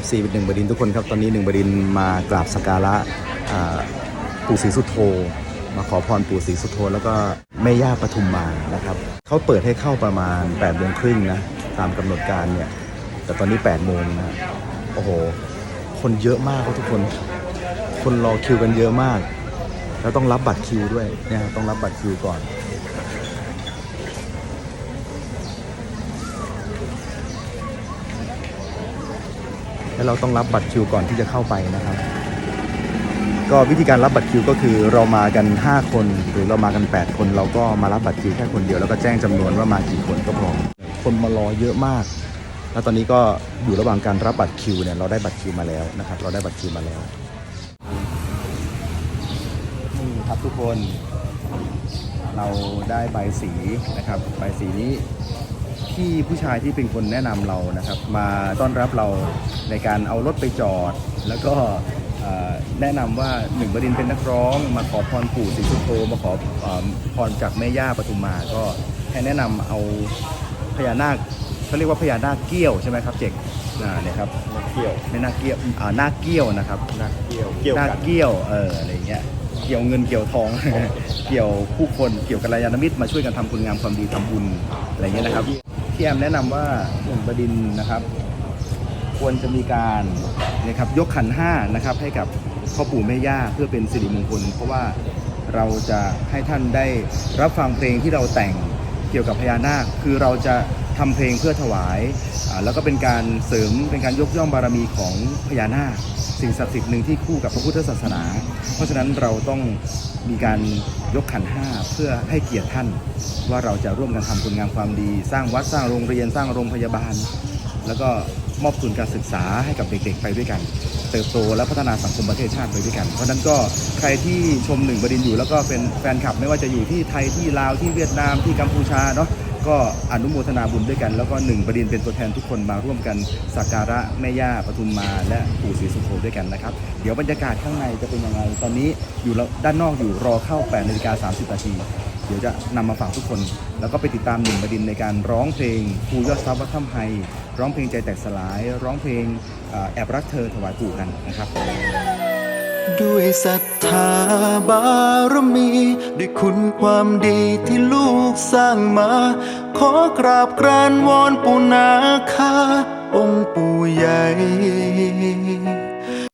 FC หนึ่งบดินทุกคนครับ ตอนนี้หนึ่งบดินมากราบสักการะปู่ศรีสุโธมาขอพรปู่ศรีสุโธแล้วก็แม่ย่าปทุมมานะครับเขาเปิดให้เข้าประมาณ8ปดโมงครึ่งนะตามกำหนดการเนี่ย แต่ตอนนี้8ปดโมงนะโอ้โห คนเยอะมากครับทุกคน คนรอคิวกันเยอะมาก แล้วต้องรับบัตรคิวด้วยเนี่ยต้องรับบัตรคิวก่อน แล้วเราต้องรับบัตรคิวก่อนที่จะเข้าไปนะครับ ก็วิธีการรับบัตรคิวก็คือเรามากัน 5 คน หรือเรามากัน 8 คน เราก็มารับบัตรคิวแค่คนเดียวแล้วก็แจ้งจำนวนว่ามากี่คนก็พอคนมารอเยอะมาก แล้วตอนนี้ก็อยู่ระหว่างการรับบัตรคิวเนี่ยเราได้บัตรคิวมาแล้วนะครับ เราได้บัตรคิวมาแล้วนี่ครับทุกคนเราได้ใบสีนะครับ ใบสีนี้ ที่ผู้ชายที่เป็นคนแนะนำเรานะครับ มาต้อนรับเราในการเอารถไปจอด แล้วก็เอ่อแนะนำว่าหนึ่งบดินทร์เป็นนักร้อง มาขอพรปู่ศรีสุโธมาขอเอ่อพรจากแม่ย่าปทุมมา ก็ให้แนะนำเอาพญานาคเขาเรียกว่าพญานาคเกี้ยวใช่ไหมครับเจกอ่าเนี่ยครับเกี่ยวไม่นาคเกี้ยวอ่านาคเกี้ยวนะครับนักเกี่ยวเกี่ยวนาคกันเกี้ยวเอออะไรเงี้ยเกี่ยวเงินเกี่ยวทอง เกี่ยวผู้คนเกี่ยวกับรายานมิตรมาช่วยกันทำคุณงามความดีทำบุญอะไรเงี้ยนะครับ พี่แอมแนะนำว่าหนึ่งบดินนะครับ ควรจะมีการนะครับยกขันห้านะครับ ให้กับพ่อปู่แม่ย่าเพื่อเป็นสิริมงคล เพราะว่าเราจะให้ท่านได้รับฟังเพลงที่เราแต่งเกี่ยวกับพญานาค คือเราจะทำเพลงเพื่อถวาย แล้วก็เป็นการเสริมเป็นการยกย่องบารมีของพญานาค สิ่งศักดิ์สิทธิ์หนึ่งที่คู่กับพระพุทธศาสนา เพราะฉะนั้นเราต้อง มีการยกขันห้าเพื่อให้เกียรติท่าน ว่าเราจะร่วมกันทำคุณงามความดี สร้างวัดสร้างโรงเรียนสร้างโรงพยาบาล แล้วก็มอบทุนการศึกษาให้กับเด็กๆ ไปด้วยกัน เติบโตและพัฒนาสังคมประเทศชาติไปด้วยกัน เพราะนั้นก็ใครที่ชมหนึ่งบดินอยู่ แล้วก็เป็นแฟนคลับไม่ว่าจะอยู่ที่ไทยที่ลาวที่เวียดนามที่กัมพูชาเนาะ ก็อนุโมทนาบุญด้วยกัน แล้วก็หนึ่งบดินทร์เป็นตัวแทนทุกคนมาร่วมกันสักการะแม่ย่าปทุมมาและปู่ศรีสุโธด้วยกันนะครับ เดี๋ยวบรรยากาศข้างในจะเป็นยังไง ตอนนี้อยู่ด้านนอกอยู่รอเข้า8นาฬิกา30นาทีเดี๋ยวจะนำมาฝากทุกคน แล้วก็ไปติดตามหนึ่งบดินทร์ในการร้องเพลงภูยอดทรัพย์วัดถ้ำไฮร้องเพลงใจแตกสลาย ร้องเพลงแอบรักเธอถวายปู่กันนะครับ ด้วยศรัทธาบารมี ด้วยคุณความดีที่ลูกสร้างมา ขอกราบกรานวอนปูนาค